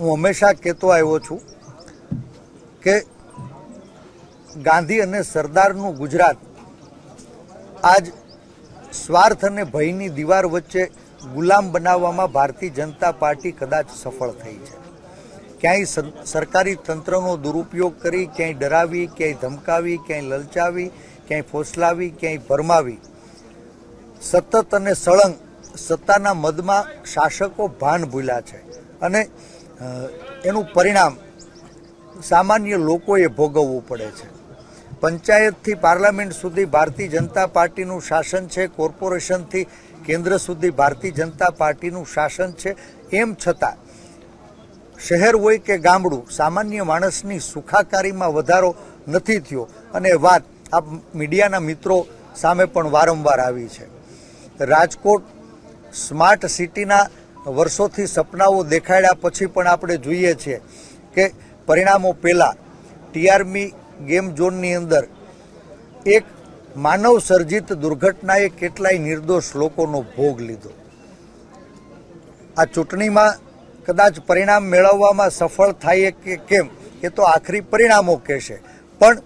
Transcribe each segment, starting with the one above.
હું હંમેશા કહેતો આવ્યો છું કે ગાંધી અને સરદારનું ગુજરાત આજ સ્વાર્થ અને ભયની દીવાર વચ્ચે ગુલામ બનાવવામાં ભારતીય જનતા પાર્ટી કદાચ સફળ થઈ છે. ક્યાંય સર- સરકારી તંત્રનો દુરુપયોગ કરી, ક્યાંય ડરાવી, ક્યાંય ધમકાવી, ક્યાંય લલચાવી, ક્યાંય ફોસલાવી, ક્યાંય ભરમાવી. સતત અને સળંગ સત્તાના મદમાં શાસકો ભાન ભૂલ્યા છે. અને એનું પરિણામ સામાન્ય લોકોએ ભોગવવું પડે છે. પંચાયતથી પાર્લામેન્ટ સુધી ભારતીય જનતા પાર્ટીનું શાસન છે, કોર્પોરેશનથી કેન્દ્ર સુધી ભારતીય જનતા પાર્ટીનું શાસન છે. એમ છતાં, શહેર હોય કે ગામડું, સામાન્ય માણસની સુખાકારીમાં વધારો નથી થયો. અને વાત આ મીડિયાના મિત્રો સામે પણ વારંવાર આવી છે. રાજકોટ સ્માર્ટ સિટીના વર્ષોથી સપનાઓ દેખાડ્યા પછી પણ આપણે જોઈએ છીએ કે પરિણામો પહેલાં ટીઆરમી ગેમ ઝોનની અંદર એક માનવ સર્જિત દુર્ઘટનાએ કેટલાય નિર્દોષ લોકોનો ભોગ લીધો. આ ચૂંટણીમાં કદાચ પરિણામ મેળવવામાં સફળ થાય કે કેમ, એ તો આખરી પરિણામો કહેશે. પણ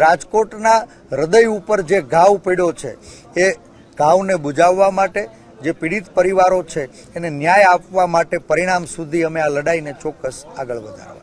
રાજકોટના હૃદય ઉપર જે ઘાવ પડ્યો છે, એ ઘાવને બુજાવવા માટે જે પીડિત પરિવારો છે, એને ન્યાય આપવા માટે પરિણામ સુધી અમે આ લડાઈને ચોક્કસ આગળ વધારવા.